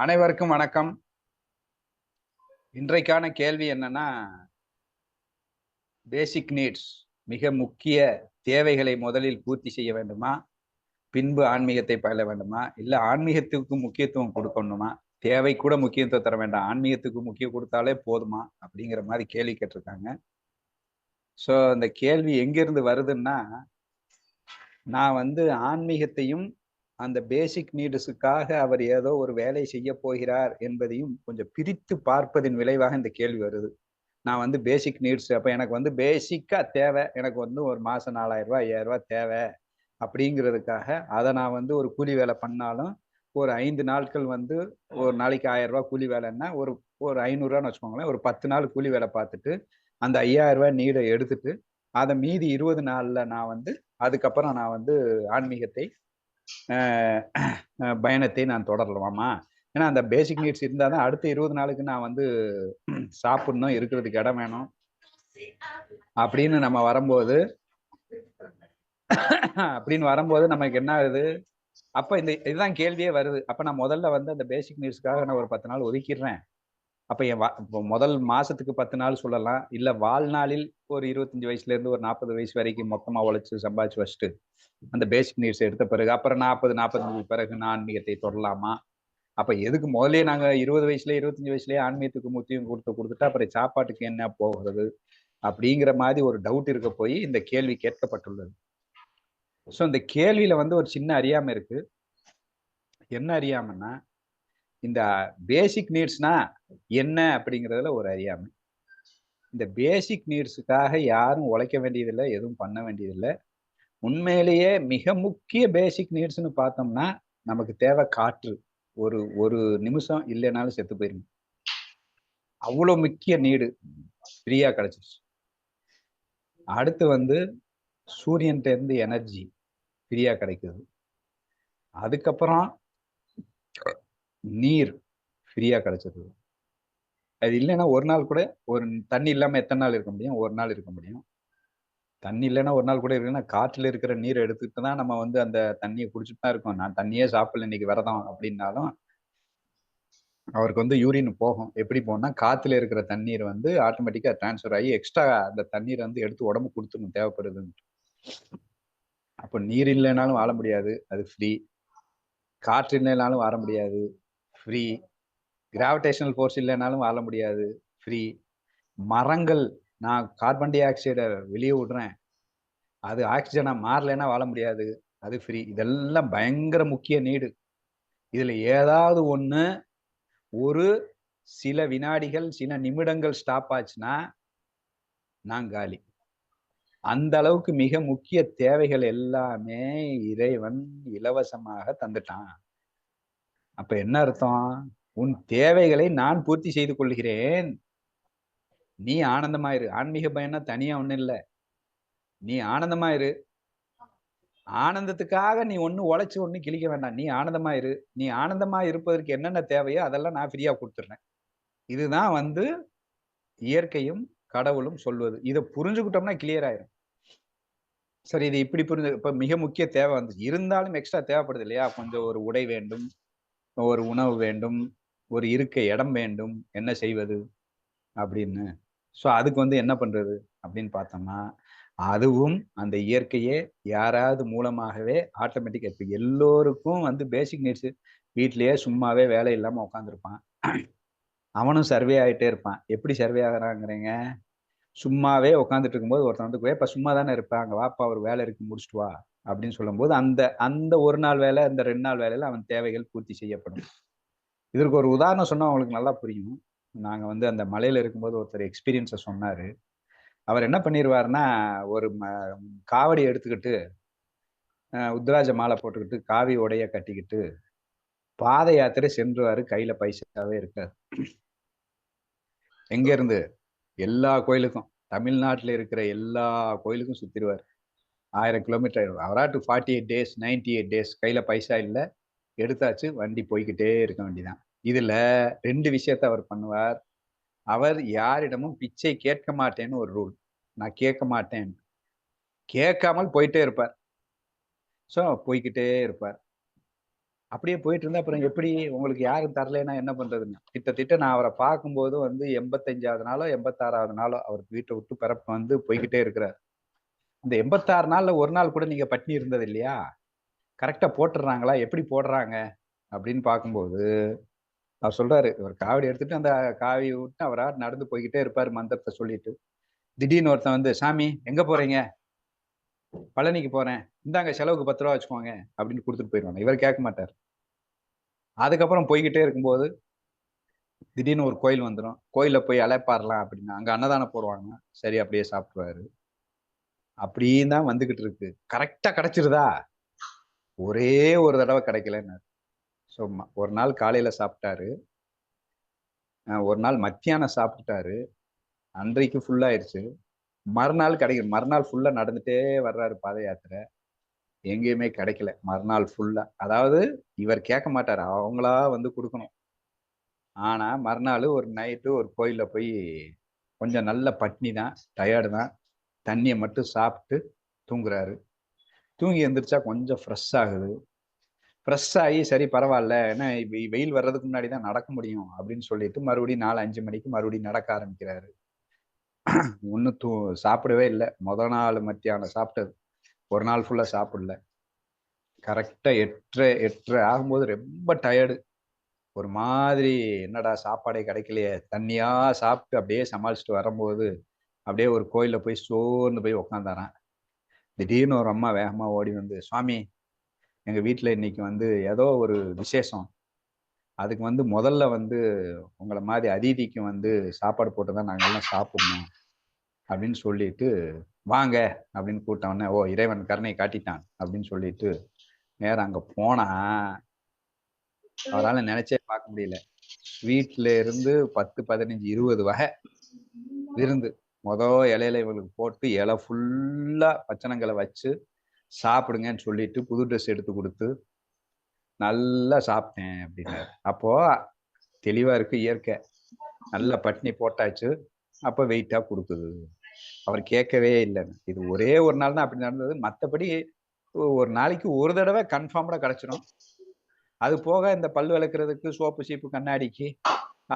அனைவருக்கும் வணக்கம். இன்றைக்கான கேள்வி என்னன்னா பேசிக் நீட்ஸ் மிக முக்கிய தேவைகளை முதலில் பூர்த்தி செய்ய வேண்டுமா? பின்பு ஆன்மீகத்தை பயில வேண்டுமா? இல்லை ஆன்மீகத்துக்கு முக்கியத்துவம் கொடுக்கணுமா? தேவை கூட முக்கியத்துவம் தர வேண்டாம். ஆன்மீகத்துக்கு முக்கியம் கொடுத்தாலே போதுமா? அப்படிங்கிற மாதிரி கேள்வி கேட்டிருக்காங்க. ஸோ அந்த கேள்வி எங்கிருந்து வருதுன்னா நான் வந்து ஆன்மீகத்தையும் அந்த பேசிக் நீட்ஸுக்காக அவர் ஏதோ ஒரு வேலை செய்ய போகிறார் என்பதையும் கொஞ்சம் பிரித்து பார்ப்பதின் விளைவாக இந்த கேள்வி வருது. நான் வந்து பேசிக் நீட்ஸ் அப்போ எனக்கு வந்து பேசிக்காக தேவை. எனக்கு வந்து ஒரு மாதம் நாலாயிரரூபா ஐயாயிரரூபா தேவை அப்படிங்கிறதுக்காக அதை நான் வந்து ஒரு கூலி வேலை பண்ணாலும் ஒரு ஐந்து நாட்கள் வந்து ஒரு நாளைக்கு ஆயிரரூபா கூலி வேலைன்னா ஒரு ஒரு ஐநூறுரூவான்னு வச்சுக்கோங்களேன். ஒரு பத்து நாள் கூலி வேலை பார்த்துட்டு அந்த ஐயாயிரரூபா நீடை எடுத்துட்டு அதை மீதி இருபது நாளில் நான் வந்து அதுக்கப்புறம் நான் வந்து ஆன்மீகத்தை பயணத்தை நான் தொடரலாமா? ஏன்னா அந்த பேசிக் நீட்ஸ் இருந்தால் தான் அடுத்த இருபது நாளுக்கு நான் வந்து சாப்பிடணும் இருக்கிறதுக்கு இடம் வேணும் அப்படின்னு நம்ம வரும்போது அப்படின்னு வரும்போது நமக்கு என்ன ஆகுது? அப்ப இந்த இதுதான் கேள்வியே வருது. அப்ப நான் முதல்ல வந்து அந்த பேசிக் நீட்ஸ்க்காக நான் ஒரு பத்து நாள் ஒதுக்கிடுறேன். அப்போ என் முதல் மாசத்துக்கு பத்து நாள் சொல்லலாம். இல்ல வாழ்நாளில் ஒரு இருபத்தஞ்சு வயசுல இருந்து ஒரு நாற்பது வயசு வரைக்கும் மொத்தமா உழைச்சு சம்பாதிச்சு வச்சுட்டு அந்த பேசிக் நீட்ஸ் எடுத்த பிறகு அப்புறம் நாற்பது நாற்பத்தஞ்சு பிறகு நான் ஆன்மீகத்தை தொடரலாமா அப்ப எதுக்கு முதலே நாங்க இருபது வயசுல இருபத்தஞ்சு வயசுலயே ஆன்மீகத்துக்கு முத்தியம் கொடுத்து கொடுத்துட்டு அப்புறம் சாப்பாட்டுக்கு என்ன போகிறது? அப்படிங்கிற மாதிரி ஒரு டவுட் இருக்க போய் இந்த கேள்வி கேட்கப்பட்டுள்ளது. ஸோ இந்த கேள்வியில வந்து ஒரு சின்ன அறியாம இருக்கு. என்ன அறியாமன்னா இந்த பேசிக் நீட்ஸ்னா என்ன அப்படிங்கிறதுல ஒரு அறியாமை. இந்த பேசிக் நீட்ஸுக்காக யாரும் உழைக்க வேண்டியதில்லை எதுவும் பண்ண வேண்டியதில்லை. உண்மையிலேயே மிக முக்கிய பேசிக் நீட்ஸ்னு பார்த்தோம்னா நமக்கு தேவை காற்று. ஒரு ஒரு நிமிஷம் இல்லைனாலும் செத்து போயிருங்க. அவ்வளோ முக்கிய நீடு ஃப்ரீயாக கிடைச்சிருச்சு. அடுத்து வந்து சூரியன்ட்ட இருந்து எனர்ஜி ஃப்ரீயாக கிடைக்குது. அதுக்கப்புறம் நீர் ஃப்ரீயாக கிடைச்சது. அது இல்லைன்னா ஒரு நாள் கூட ஒரு தண்ணி இல்லாமல் எத்தனை நாள் இருக்க முடியும்? ஒரு நாள் இருக்க முடியும். தண்ணி இல்லைன்னா ஒரு நாள் கூட இருக்குன்னா காற்றுல இருக்கிற நீரை எடுத்துக்கிட்டு தான் நம்ம வந்து அந்த தண்ணியை குடிச்சுட்டு தான் இருக்கோம். நான் தண்ணியே சாப்பிடல இன்னைக்கு விரதம் அப்படின்னாலும் அவருக்கு வந்து யூரின் போகும். எப்படி போனால் காற்றுல இருக்கிற தண்ணீர் வந்து ஆட்டோமேட்டிக்காக டிரான்ஸ்ஃபர் ஆகி எக்ஸ்ட்ரா அந்த தண்ணீரை வந்து எடுத்து உடம்பு கொடுத்துணும் தேவைப்படுதுன்ட்டு அப்போ நீர் இல்லைனாலும் வாழ முடியாது. அது ஃப்ரீ காற்று இல்லைனாலும் வாழ முடியாது. ஃப்ரீ கிராவிடேஷனல் ஃபோர்ஸ் இல்லைனாலும் வாழ முடியாது. ஃப்ரீ மரங்கள் நான் கார்பன் டை ஆக்சைடை வெளியே விடுறேன். அது ஆக்சிஜனாக மாறலைன்னா வாழ முடியாது. அது ஃப்ரீ இதெல்லாம் பயங்கர முக்கிய நீடு இதில் ஏதாவது ஒன்று ஒரு சில வினாடிகள் சில நிமிடங்கள் ஸ்டாப் ஆச்சுன்னா நான் காலி. அந்த அளவுக்கு மிக முக்கிய தேவைகள் எல்லாமே இறைவன் இலவசமாக தந்துட்டான். அப்ப என்ன அர்த்தம்? உன் தேவைகளை நான் பூர்த்தி செய்து கொள்கிறேன். நீ ஆனந்தமாயிரு. ஆன்மீக பயனா தனியா ஒண்ணும் இல்லை. நீ ஆனந்தமாயிரு. ஆனந்தத்துக்காக நீ ஒண்ணு உழைச்சு ஒண்ணு கிழிக்க வேண்டாம். நீ ஆனந்தமா இரு நீ ஆனந்தமா இருப்பதற்கு என்னென்ன தேவையோ அதெல்லாம் நான் ஃப்ரீயா கொடுத்துட்றேன் இதுதான் வந்து இயற்கையும் கடவுளும் சொல்வது. இதை புரிஞ்சுக்கிட்டோம்னா கிளியர் ஆயிரும். சரி இது இப்படி புரிஞ்சு இப்ப மிக முக்கிய தேவை வந்து இருந்தாலும் எக்ஸ்ட்ரா தேவைப்படுது இல்லையா? கொஞ்சம் ஒரு உடை வேண்டும். ஒரு உணவு வேண்டும் ஒரு இருக்க இடம் வேண்டும் என்ன செய்வது அப்படின்னு. ஸோ அதுக்கு வந்து என்ன பண்ணுறது அப்படின்னு பார்த்தோம்னா அதுவும் அந்த இயற்கையே யாராவது மூலமாகவே ஆட்டோமேட்டிக்காக இப்போ எல்லோருக்கும் வந்து பேசிக் நீட்ஸு வீட்லயே சும்மாவே வேலை இல்லாமல் உட்காந்துருப்பான் அவனும் சர்வே ஆகிட்டே இருப்பான். எப்படி சர்வே ஆகிறாங்கிறீங்க? சும்மாவே உட்காந்துட்டு இருக்கும்போது ஒருத்தன் வந்து இப்போ சும்மா தானே இருப்பேன் அங்கே வாப்பா ஒரு வேலை இருக்கு முடிச்சுட்டு வா. அப்படின்னு சொல்லும்போது அந்த அந்த ஒரு நாள் வேலை அந்த ரெண்டு நாள் வேலையில் அவன் தேவைகள் பூர்த்தி செய்யப்படும். இதற்கு ஒரு உதாரணம் சொன்னால் அவங்களுக்கு நல்லா புரியும். நாங்கள் வந்து அந்த மலையில் இருக்கும்போது ஒருத்தர் எக்ஸ்பீரியன்ஸை சொன்னார். அவர் என்ன பண்ணிடுவார்னா ஒரு ம காவடி எடுத்துக்கிட்டு உத்ராஜ மாலை போட்டுக்கிட்டு காவி உடைய கட்டிக்கிட்டு பாத யாத்திரை சென்றுவார். கையில் பைசாவே இருக்காது. எங்கேருந்து எல்லா கோயிலுக்கும். தமிழ்நாட்டில் இருக்கிற எல்லா கோயிலுக்கும் சுற்றிடுவார் ஆயிரம் kilometre அவராட்டு forty eight days ninety eight days கையில் பைசா இல்லை. எடுத்தாச்சு வண்டி போய்கிட்டே இருக்க வேண்டிதான் இதில் ரெண்டு விஷயத்த அவர் பண்ணுவார். அவர் யாரிடமும் பிச்சை கேட்க மாட்டேன்னு ஒரு ரூல் நான் கேட்க மாட்டேன். கேட்காமல் போயிட்டே இருப்பார். ஸோ போய்கிட்டே இருப்பார். அப்படியே போயிட்டு இருந்தா அப்புறம் எப்படி உங்களுக்கு யாரும் தரலைன்னா என்ன பண்றதுன்னு? கிட்டத்தட்ட நான் அவரை பார்க்கும்போது வந்து எண்பத்தஞ்சாவது நாளோ எண்பத்தாறாவது நாளோ அவர் வீட்டை விட்டு பிறப்பு வந்து போய்கிட்டே இருக்கிறார். இந்த எண்பத்தாறு நாள்ல ஒரு நாள் கூட நீங்க பட்னி இருந்தது இல்லையா? கரெக்டா போட்டுடுறாங்களா எப்படி போடுறாங்க? அப்படின்னு பார்க்கும்போது அவர் சொல்றாரு இவர் காவடி எடுத்துட்டு அந்த காவி விட்டு அவராக நடந்து போய்கிட்டே இருப்பாரு மந்திரத்தை சொல்லிட்டு. திடீர்னு ஒருத்தன் வந்து சாமி எங்க போறீங்க? பழனிக்கு போறேன். இந்தாங்க செலவுக்கு பத்து ரூபா வச்சுக்கோங்க அப்படின்னு கொடுத்துட்டு போயிடுவாங்க. இவர் கேட்க மாட்டார். அதுக்கப்புறம் போய்கிட்டே இருக்கும்போது திடீர்னு ஒரு கோயில் வந்துடும் கோயிலில் போய் அழைப்பாரலாம் அப்படின்னா அங்கே அன்னதானம் போடுவாங்க சரி அப்படியே சாப்பிடுவாரு அப்படின்னு தான் வந்துகிட்டு இருக்கு. கரெக்டா கிடைச்சிருதா? ஒரே ஒரு தடவை கிடைக்கலன்னு. ஸோ ஒரு நாள் காலையில சாப்பிட்டாரு. ஒரு நாள் மத்தியானம் சாப்பிட்டாரு அன்றைக்கு ஃபுல்லாயிருச்சு மறுநாள் கிடைக்கும் மறுநாள் ஃபுல்லாக நடந்துட்டே வர்றாரு பாத யாத்திரை. எங்கேயுமே கிடைக்கல மறுநாள் ஃபுல்லா அதாவது இவர் கேட்க மாட்டார் அவங்களா வந்து கொடுக்கணும். ஆனா மறுநாள் ஒரு நைட்டு ஒரு கோயிலில் போய் கொஞ்சம் நல்ல பட்னி தான் டயர்டு தான். தண்ணியை மட்டும் சாப்பிட்டு தூங்குறாரு. தூங்கி எழுந்திரிச்சா கொஞ்சம் ஃப்ரெஷ் ஆகுது. ஃப்ரெஷ் ஆகி சரி பரவாயில்ல ஏன்னா வெயில் வர்றதுக்கு முன்னாடி தான் நடக்க முடியும் அப்படின்னு சொல்லிட்டு மறுபடியும் நாலு அஞ்சு மணிக்கு மறுபடியும் நடக்க ஆரம்பிக்கிறாரு. ஒன்றும் தூ சாப்பிடவே இல்லை. முதல் நாள் மத்தியானம் சாப்பிட்டது. ஒரு நாள் ஃபுல்லாக சாப்பிடல. கரெக்டாக எட்டு எட்டரை ஆகும்போது ரொம்ப டயர்டு ஒரு மாதிரி என்னடா சாப்பாடே கிடைக்கலையே. தண்ணியாக சாப்பிட்டு அப்படியே சமாளிச்சுட்டு வரும்போது அப்படியே ஒரு கோயிலில் போய் சோர்ந்து போய் உக்காந்தாரான் திடீர்னு ஒரு அம்மா வேகமாக ஓடி வந்து சுவாமி எங்கள் வீட்டில் இன்னைக்கு வந்து ஏதோ ஒரு விசேஷம். அதுக்கு வந்து முதல்ல வந்து உங்களை மாதிரி அதிதிக்கு வந்து சாப்பாடு போட்டு தான் நாங்கள்லாம் சாப்பிட்ணும். அப்படின்னு சொல்லிட்டு வாங்க அப்படின்னு கூட்டவொடனே ஓ இறைவன் கருணை காட்டிட்டான் அப்படின்னு சொல்லிட்டு நேரம் அங்கே போனா அவரால் நினைச்சே பார்க்க முடியல. ஸ்வீட்ல இருந்து பத்து பதினஞ்சு இருபது வகை விருந்து. மொதல் இலையில இவங்களுக்கு போட்டு இலை ஃபுல்லாக பச்சனங்களை வச்சு சாப்பிடுங்கன்னு சொல்லிட்டு புது ட்ரெஸ் எடுத்து கொடுத்து நல்லா சாப்பிட்டேன் அப்படின்னாரு. அப்போ தெளிவா இருக்கு இயற்கை. நல்ல பட்னி போட்டாச்சு. அப்போ வெயிட்டா கொடுக்குது. அவர் கேட்கவே இல்லைன்னு. இது ஒரே ஒரு நாள் தான் அப்படி நடந்தது. மற்றபடி ஒரு நாளைக்கு ஒரு தடவை கன்ஃபார்ம்டா கிடைச்சிடும் அது போக இந்த பல் விளக்குறதுக்கு சோப்பு சீப்பு கண்ணாடிக்கு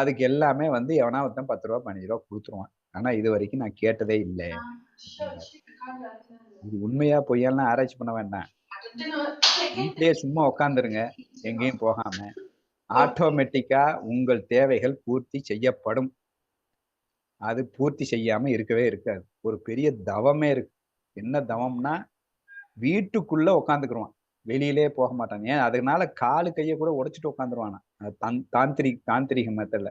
அதுக்கு எல்லாமே வந்து எவனா ஒருத்தன் பத்து ரூபா பதினஞ்சு ரூபா கொடுத்துருவான். ஆனா இது வரைக்கும் நான் கேட்டதே இல்லை. இது உண்மையா பொய்யெல்லாம் ஆராய்ச்சி பண்ண வேண்டாம். வீட்லயே சும்மா உட்காந்துருங்க எங்கேயும் போகாம. ஆட்டோமேட்டிக்கா உங்கள் தேவைகள் பூர்த்தி செய்யப்படும். அது பூர்த்தி செய்யாம இருக்கவே இருக்காது. ஒரு பெரிய தவமே இருக்கு. என்ன தவம்னா வீட்டுக்குள்ள உட்காந்துக்குருவான் வெளியிலே போக மாட்டான். ஏன்? அதனால காலு கையை கூட உடைச்சிட்டு உட்காந்துருவானா தாந்திரிக் தாந்திரிக மெத்தட்ல.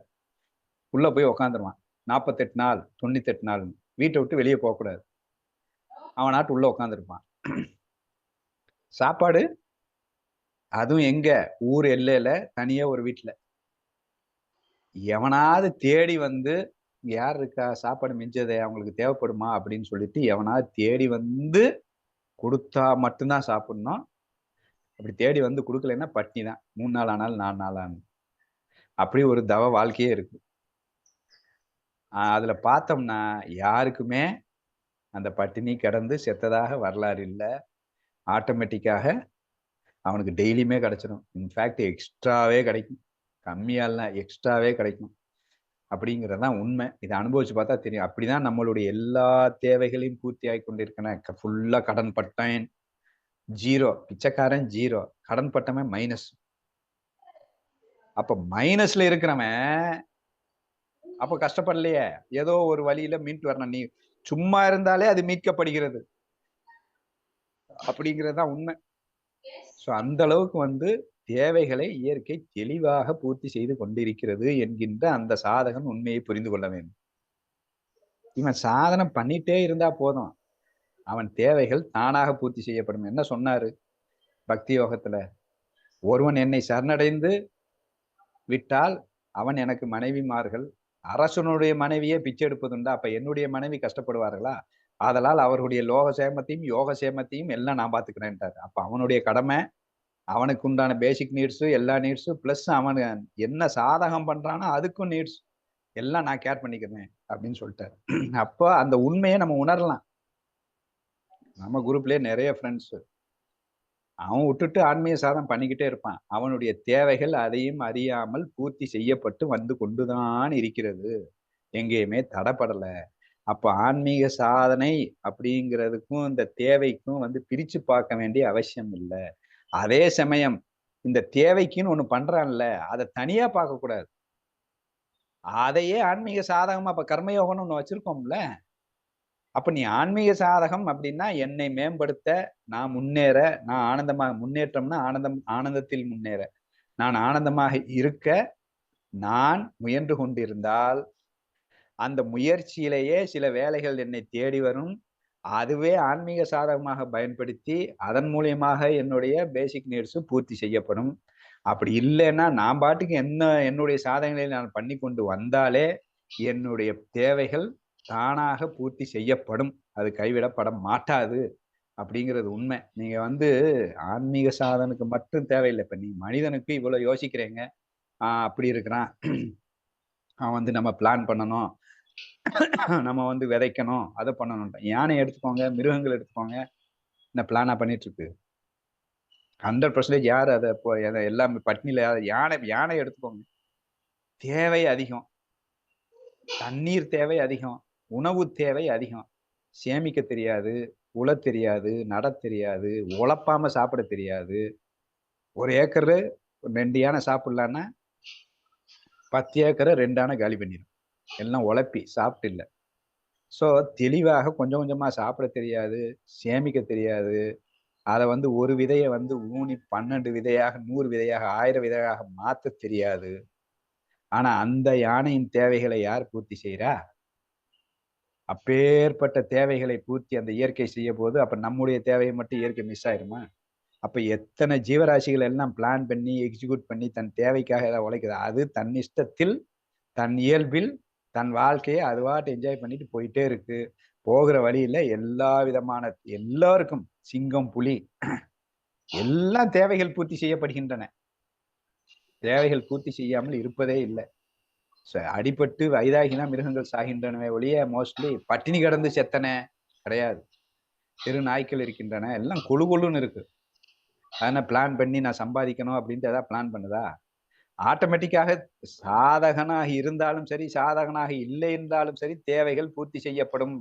உள்ள போய் உட்காந்துருவான் நாற்பத்தெட்டு நாள் தொண்ணூத்தெட்டு நாள் வீட்டை விட்டு வெளியே போகக்கூடாது அவன் நாட்டு உள்ள உட்காந்துருப்பான் சாப்பாடு? அதுவும் எங்க? ஊர் எல்லையில தனியா ஒரு வீட்டுல எவனாவது தேடி வந்து இங்க யார் இருக்கா? சாப்பாடு மிஞ்சதே அவங்களுக்கு தேவைப்படுமா? அப்படின்னு சொல்லிட்டு எவனாவது தேடி வந்து கொடுத்தா மட்டும்தான் சாப்பிடணும். அப்படி தேடி வந்து கொடுக்கலன்னா பட்னி தான். மூணு நாள் ஆனாலும் நாலு நாள் ஆனாலும் அப்படி ஒரு தவ வாழ்க்கையே இருக்குது அதுல பார்த்தோம்னா யாருக்குமே அந்த பட்டினி கிடந்து செத்ததாக வரலாறு இல்லை. ஆட்டோமேட்டிக்காக அவனுக்கு டெய்லியுமே கிடைச்சிடும் இன்ஃபேக்ட் எக்ஸ்ட்ராவே கிடைக்கும். கம்மியாலாம் எக்ஸ்ட்ராவே கிடைக்கும். அப்படிங்கிறதான் உண்மை. இதை அனுபவிச்சு பார்த்தா தெரியும். அப்படிதான் நம்மளுடைய எல்லா தேவைகளையும் பூர்த்தி ஆகி கொண்டிருக்கன. ஃபுல்லாக கடன் பட்டேன். ஜீரோ பிச்சைக்காரன் ஜீரோ கடன் பட்டமே மைனஸ் அப்போ மைனஸ்ல இருக்கிறவன் அப்ப கஷ்டப்படலையே. ஏதோ ஒரு வழியில மீட்டு வரணும். நீ சும்மா இருந்தாலே அது மீட்கப்படுகிறது. அப்படிங்கிறது உண்மை. ஸோ அந்த அளவுக்கு வந்து தேவைகளை இயற்கை தெளிவாக பூர்த்தி செய்து கொண்டிருக்கிறது என்கின்ற அந்த சாதகன் உண்மையை புரிந்து கொள்ள வேண்டும். இவன் சாதனம் பண்ணிட்டே இருந்தா போதும். அவன் தேவைகள் தானாக பூர்த்தி செய்யப்படும். என்ன சொன்னாரு? பக்தி யோகத்துல ஒருவன் என்னை சரணடைந்து விட்டால் அவன் எனக்கு மனைவிமார்கள் அரசனுடைய மனைவியே பிச்சை எடுப்பதுண்டா? அப்ப என்னுடைய மனைவி கஷ்டப்படுவார்களா? ஆதலால் அவருடைய லோக சேமத்தையும் யோக சேமத்தையும் எல்லாம் நான் பார்த்துக்கிறேன்ட்டார். அப்ப அவனுடைய கடமை அவனுக்கு உண்டான பேசிக் நீட்ஸு எல்லா நீட்ஸும் ப்ளஸ் அவன் என்ன சாதகம் பண்றானோ அதுக்கும் நீட்ஸ் எல்லாம் நான் கேர் பண்ணிக்கிறேன் அப்படின்னு சொல்லிட்டாரு. அப்போ அந்த உண்மையை நம்ம உணரலாம். நம்ம குரூப்லயே நிறைய ஃப்ரெண்ட்ஸு அவன் விட்டுட்டு ஆன்மீக சாதம் பண்ணிக்கிட்டே இருப்பான். அவனுடைய தேவைகள் அதையும் அறியாமல் பூர்த்தி செய்யப்பட்டு வந்து கொண்டுதான் இருக்கிறது. எங்கேயுமே தடப்படலை. அப்போ ஆன்மீக சாதனை அப்படிங்கிறதுக்கும் இந்த தேவைக்கும் வந்து பிரித்து பார்க்க வேண்டிய அவசியம் இல்லை. அதே சமயம் இந்த தேவைக்குன்னு ஒன்று பண்றான்ல அதை தனியாக பார்க்கக்கூடாது. அதையே ஆன்மீக சாதகமாக இப்போ கர்மயோகம்னு ஒன்று வச்சிருக்கோம்ல. அப்ப நீ ஆன்மீக சாதகம் அப்படின்னா என்னை மேம்படுத்த நான் முன்னேற நான் ஆனந்தமாக முன்னேற்றம்னா ஆனந்தம் ஆனந்தத்தில் முன்னேற. நான் ஆனந்தமாக இருக்க நான் முயன்று கொண்டிருந்தால் அந்த முயற்சியிலேயே சில வேலைகள் என்னை தேடி வரும். அதுவே ஆன்மீக சாதகமாக பயன்படுத்தி அதன் மூலியமாக என்னுடைய பேசிக் நீட்ஸு பூர்த்தி செய்யப்படும். அப்படி இல்லைன்னா நான் பாட்டுக்கு என்ன என்னுடைய சாதனைகளை நான் பண்ணி கொண்டு வந்தாலே என்னுடைய தேவைகள் தானாக பூர்த்தி செய்யப்படும். அது கைவிடப்பட மாட்டாது அப்படிங்கிறது உண்மை. நீங்க வந்து ஆன்மீக சாதனுக்கு மட்டும் தேவையில்லை. இப்ப நீ மனிதனுக்கு இவ்வளவு யோசிக்கிறீங்க. ஆஹ் அப்படி இருக்கிறான். அவன் வந்து நம்ம பிளான் பண்ணணும். நம்ம வந்து விதைக்கணும். அதை பண்ணணும் யானை எடுத்துக்கோங்க மிருகங்கள் எடுத்துக்கோங்க. இந்த பிளானா பண்ணிட்டு இருக்கு ஹண்ட்ரட் பர்சன்டேஜ் யார் அதை இப்போ எல்லாமே பட்னியில யானை யானை எடுத்துக்கோங்க. தேவை அதிகம். தண்ணீர் தேவை அதிகம். உணவு தேவை அதிகம். சேமிக்க தெரியாது உழ தெரியாது நட தெரியாது உழப்பாம சாப்பிட தெரியாது. ஒரு ஏக்கரு ரெண்டு யானை சாப்பிடலான்னா பத்து ஏக்கரை ரெண்டான காலி பண்ணிடும் எல்லாம் உழப்பி சாப்பிட்டு இல்லை. ஸோ தெளிவாக கொஞ்சம் கொஞ்சமாக சாப்பிட தெரியாது சேமிக்க தெரியாது. அதை வந்து ஒரு விதையை வந்து ஊனி பன்னெண்டு விதையாக நூறு விதையாக ஆயிரம் விதையாக மாற்ற தெரியாது. ஆனால் அந்த யானையின் தேவைகளை யார் பூர்த்தி செய்கிறா அப்பேற்பட்ட தேவைகளை பூர்த்தி அந்த இயற்கை செய்ய போது அப்ப நம்முடைய தேவையை மட்டும் இயற்கை மிஸ் ஆயிருமா? அப்ப எத்தனை ஜீவராசிகள் எல்லாம் பிளான் பண்ணி எக்ஸிக்யூட் பண்ணி தன் தேவைக்காக ஏதாவது உழைக்குது? அது தன் இஷ்டத்தில் தன் இயல்பில் தன் வாழ்க்கையை அதுவாட்டு என்ஜாய் பண்ணிட்டு போயிட்டே இருக்கு. போகிற வழியில எல்லா விதமான எல்லாருக்கும் சிங்கம் புலி எல்லாம் தேவைகள் பூர்த்தி செய்யப்படுகின்றன. தேவைகள் பூர்த்தி செய்யாமல் இருப்பதே இல்லை. அடிபட்டு வயதாகினா மிருகங்கள் சாகின்றனவே ஒழிய மோஸ்ட்லி பட்டினி கிடந்து செத்தன கிடையாது. தெரு நாய்க்கள் இருக்கின்றன. எல்லாம் கொழு கொழுன்னு இருக்கு. அதனால் பிளான் பண்ணி நான் சம்பாதிக்கணும் அப்படின்ட்டு ஏதாவது பிளான் பண்ணுதா? ஆட்டோமேட்டிக்காக சாதகனாக இருந்தாலும் சரி சாதகனாக இல்லை இருந்தாலும் சரி தேவைகள் பூர்த்தி செய்யப்படும்.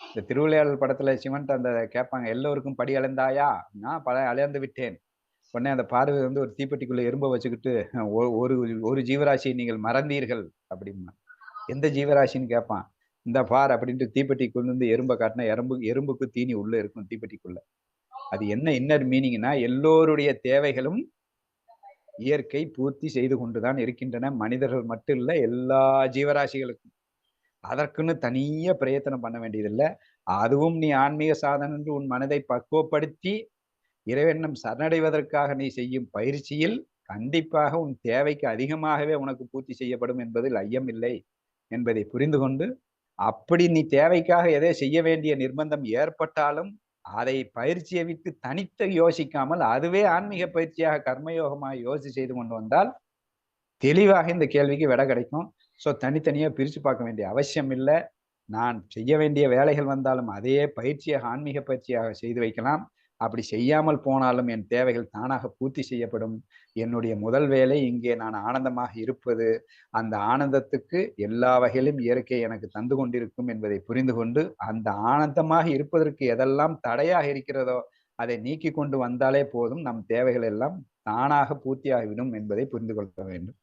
இந்த திருவிளையாடல் படத்துல சிவன்ட்டு அந்த கேட்பாங்க எல்லோருக்கும் படி அலைந்தாயா? நான் பல அலைந்து விட்டேன். உடனே அந்த பார்வை வந்து ஒரு தீப்பெட்டிக்குள்ள எறும்பை வச்சுக்கிட்டு ஒரு ஒரு ஜீவராசியை நீங்கள் மறந்தீர்கள் அப்படின்னா எந்த ஜீவராசின்னு கேட்பான் இந்த பார் அப்படின்ட்டு தீப்பெட்டி கொண்டு வந்து எறும்பை காட்டினா எறும்பு எறும்புக்கு தீனி உள்ள இருக்கும் தீப்பெட்டிக்குள்ள. அது என்ன இன்னர் மீனிங்னா எல்லோருடைய தேவைகளும் இயற்கை பூர்த்தி செய்து கொண்டுதான் இருக்கின்றன. மனிதர்கள் மட்டும் இல்லை எல்லா ஜீவராசிகளுக்கும். அதற்குன்னு தனிய பிரயத்தனம் பண்ண வேண்டியதில்லை. அதுவும் நீ ஆன்மீக சாதனம் என்று உன் மனதை பக்குவப்படுத்தி இறைவெண்ணம் சரணடைவதற்காக நீ செய்யும் பயிற்சியில் கண்டிப்பாக உன் தேவைக்கு அதிகமாகவே உனக்கு பூர்த்தி செய்யப்படும் என்பதில் ஐயம் இல்லை என்பதை புரிந்து கொண்டு அப்படி நீ தேவைக்காக எதை செய்ய வேண்டிய நிர்பந்தம் ஏற்பட்டாலும் அதை பயிற்சியை விட்டு தனித்து யோசிக்காமல் அதுவே ஆன்மீக பயிற்சியாக கர்மயோகமாக யோசி செய்து கொண்டு வந்தால் தெளிவாக இந்த கேள்விக்கு விட கிடைக்கும். ஸோ தனித்தனியாக பிரித்து பார்க்க வேண்டிய அவசியம் இல்லை. நான் செய்ய வேண்டிய வேலைகள் வந்தாலும் அதையே பயிற்சியாக ஆன்மீக பயிற்சியாக செய்து வைக்கலாம். அப்படி செய்யாமல் போனாலும் என் தேவைகள் தானாக பூர்த்தி செய்யப்படும். என்னுடைய முதல் வேலை இங்கே நான் ஆனந்தமாக இருப்பது. அந்த ஆனந்தத்துக்கு எல்லா வகையிலும் இயற்கை எனக்கு தந்து கொண்டிருக்கும் என்பதை புரிந்து கொண்டு அந்த ஆனந்தமாக இருப்பதற்கு எதெல்லாம் தடையாக இருக்கிறதோ அதை நீக்கி கொண்டு வந்தாலே போதும் நம் தேவைகள் எல்லாம் தானாக பூர்த்தியாகிவிடும் என்பதை புரிந்து கொள்ள வேண்டும்.